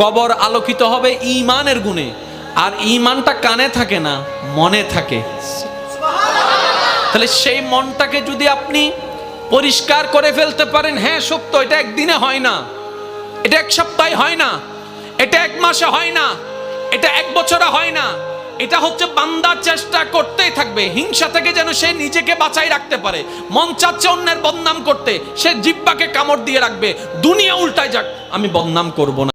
কবর আলোকিত হবে ইমানের গুণে। আর ইমানটা কানে থাকে না, মনে থাকে। তাহলে সেই মনটাকে যদি আপনি পরিষ্কার করে ফেলতে পারেন হ্যাঁ সত্য, এটা একদিনে হয় না। এটা এক সপ্তাহে হয় না। এটা এক মাসে হয় না। এটা এক বছরে হয় না। এটা হচ্ছে বান্দার চেষ্টা করতেই থাকবে। হিংসা থেকে যেন সে নিজেকে বাঁচাই রাখতে পারে। মন চাচ্ছে অন্যের বদনাম করতে। সে জিব্বাকে কামড় দিয়ে রাখবে। দুনিয়া উল্টায় যাক, আমি বদনাম করব না।